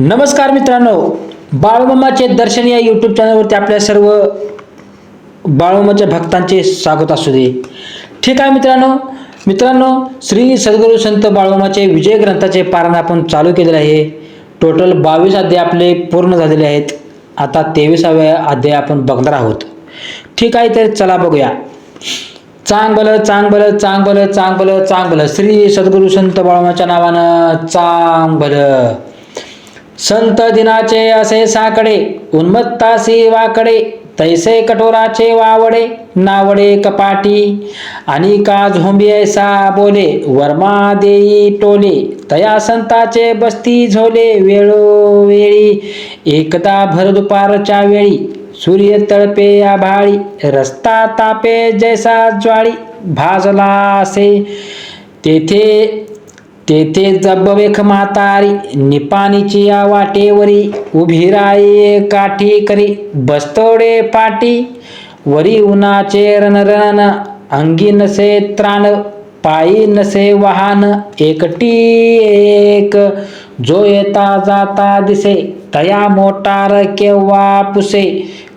नमस्कार मित्रांनो बाळूमामाचे दर्शन या यूट्यूब चॅनलवरती आपल्या सर्व बाळूमाच्या भक्तांचे स्वागत असू दे. ठीक आहे मित्रांनो मित्रांनो श्री सद्गुरू संत बाळूमाचे विजय ग्रंथाचे पारण आपण चालू केलेले आहे. टोटल बावीस अध्याय आपले पूर्ण झालेले आहेत. आता तेवीसाव्या अध्याय आपण बघणार आहोत. ठीक आहे तर चला बघूया. चांग भलं चांग भलं चांगलं. श्री सद्गुरू संत बाळूमाच्या नावानं चांग भलं संत दिनाचे असे साकडे उन्मत्तासी वाकडे तैसे कठोराचे वावडे नावडे कपाटी. आणि का झोंबी ऐसा बोले वर्मा देई टोले. तया संताचे बस्ती झोले वेळोवेळी. एकदा भर दुपारच्या वेळी सूर्य तळपे आभाळी. रस्ता तापे जैसा ज्वाळी भाजला असे. तेथे तेथे जब्बवेख म्हातारी निपाणीची या वाटेवरी उभी राई काठी करी बस्तोडे पाटी वरी उन्हाचे रणरण अंगी नसे त्राण पायी नसे वाहन एकटी एक जो येता जाता दिसे तया मोटार केव्हा पुसे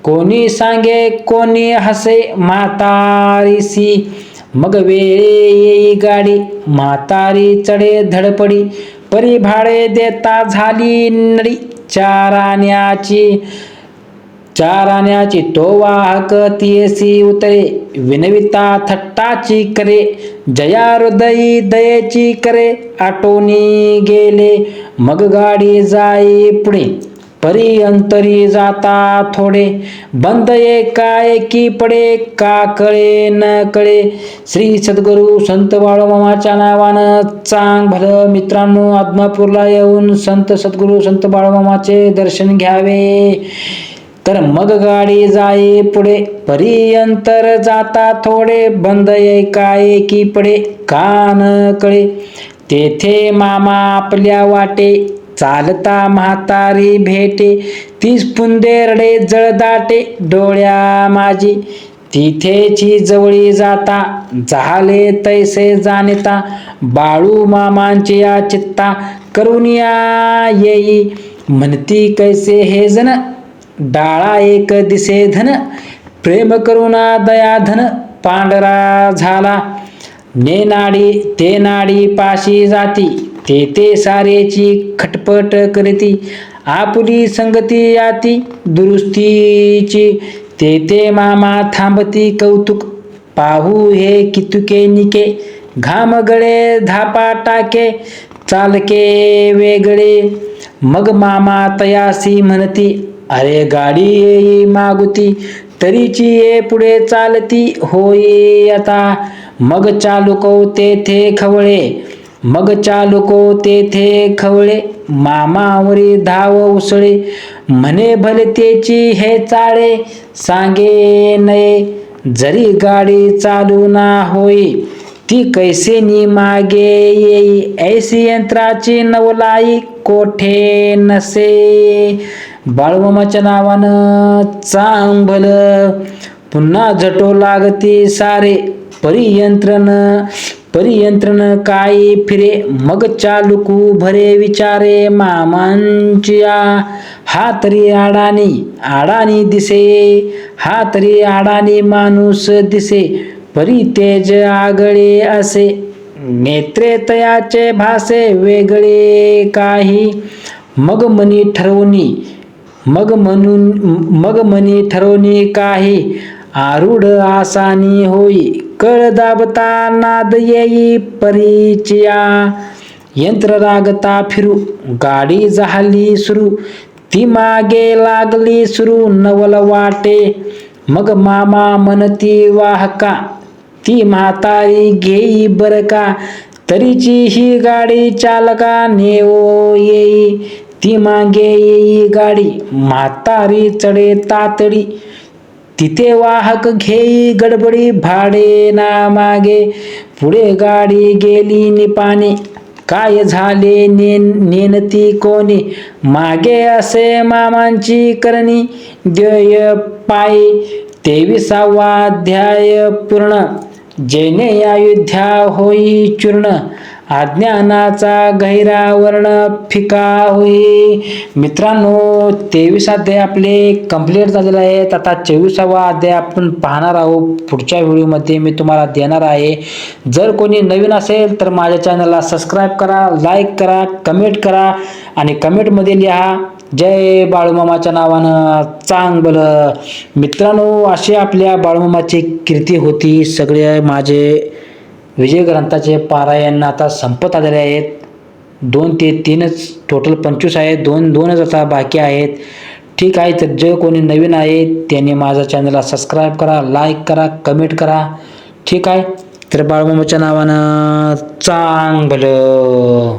कोणी सांगे कोणी हसे म्हातारीसी मग वेळे येई गाडी म्हातारी चढे धडपडी परी भाडे देता झाली नडी चाराण्याची चाराण्याची तो वाहक तियसी उतरे विनविता थट्टाची करे जया हृदयी दयेची करे आटोनी गेले मग गाडी जाई पुढे परी अंतरी जाता थोडे. बंद एकाएकी पडे का कळे न कळे. श्री सद्गुरू संत बाळूमामाच्या नावानं चांग भलं. मित्रांनो आदमापूरला येऊन संत सद्गुरू संत बाळूमामाचे दर्शन घ्यावे. तर मग गाडी जाई पुढे. परियंतर जाता थोडे. बंद एकाएकी पडे कान कळे. तेथे मामा आपल्या वाटे. चालता म्हातारी भेटे तीस पुंदेरडे जळदाटे डोळ्या माझी. तिथेची जवळी जाता झाले तैसे जाणता बाळू मामांची या चित्ता करुनिया येई. म्हणती कैसे हे जन डाळा एक दिसे धन प्रेम करुणा दया धन पांढरा झाला. ने नाडी ते नाडी पाशी जाती. ते ते सारेची खटपट करती. आपुली संगती याती दुरुस्तीची. ते ते मामा थांबती कौतुक. पाहू हे कितुके निके. घाम गळे धापा टाके. चालके वेगळे. मग मामा तयासी म्हणती अरे गाडी येई मागुती. तरीची ये पुढे चालती होई आता. मग चालुकव तेथे खवळे. मग चालुको तेथे खवळे मामावरी धाव उसळे. म्हणे भलतेची हे चाळे सांगे नये. जरी गाडी चालू ना होई ती कैसेनी मागे येई. ऐसी यंत्राची नवलाई कोठे नसे. बाळूमामाच्या नावानं चांग भलं पुन्हा झटो लागती सारे. परियंत्रण परियंत्रण काय फिरे? मग चालुकू भरे विचारे मामांच्या. हा तरी आडानी आडानी दिसे. हा तरी आडानी माणूस दिसे. परी तेज आगळे असे. नेत्रे तयाचे भासे वेगळे काही. मग मनी ठरवणी मग म्हणून मग मनी ठरवणी काही. आरूढ आसानी होई कळ दाबता नाद येई परिचया. यंत्र रागता फिरू गाडी झाली सुरू. ती मागे लागली सुरू नवल वाटे. मग मामा म्हणती वाहका ती म्हातारी घेई बर का? तरीची ही गाडी चालका नेओ येई. ती मागे येई गाडी म्हातारी चढे तातडी. तिथे वाहक घेई गडबडी भाडे ना मागे पुढे गाडी गेली निपाणी. काय झाले नेन नेनती कोणी? मागे असे मामांची करणी. देय पायी. तेविसावा अध्याय पूर्ण. जेने अयोध्या होई चूर्ण. अज्ञानाचा गहिरा वर्ण फिका होई. मित्रांनो तेवीस अध्याय आपले कंप्लीट झालेले आहेत. आता चोवीसावा अध्याय आपण पाहणार आहोत. पुढच्या व्हिडिओमध्ये मी तुम्हाला देणार आहे. जर कोणी नवीन असेल तर माझ्या चॅनलला सबस्क्राईब करा लाईक करा कमेंट करा आणि कमेंटमध्ये लिहा जय बाळूमामाच्या नावानं चांगलं मित्रांनो अशी आपल्या बाळूमामाची कीर्ती होती. सगळे माझे विजय ग्रंथाचे पारायण आता संपत आलेले आहेत. दोन ते तीनच टोटल पंचवीस आहेत. दोन दोनच आता बाकी आहेत. ठीक आहे तर जे कोणी नवीन आहे त्यांनी माझा चॅनलला सबस्क्राईब करा लाईक करा कमेंट करा. ठीक आहे तर बाळमामाच्या नावानं चांग भलं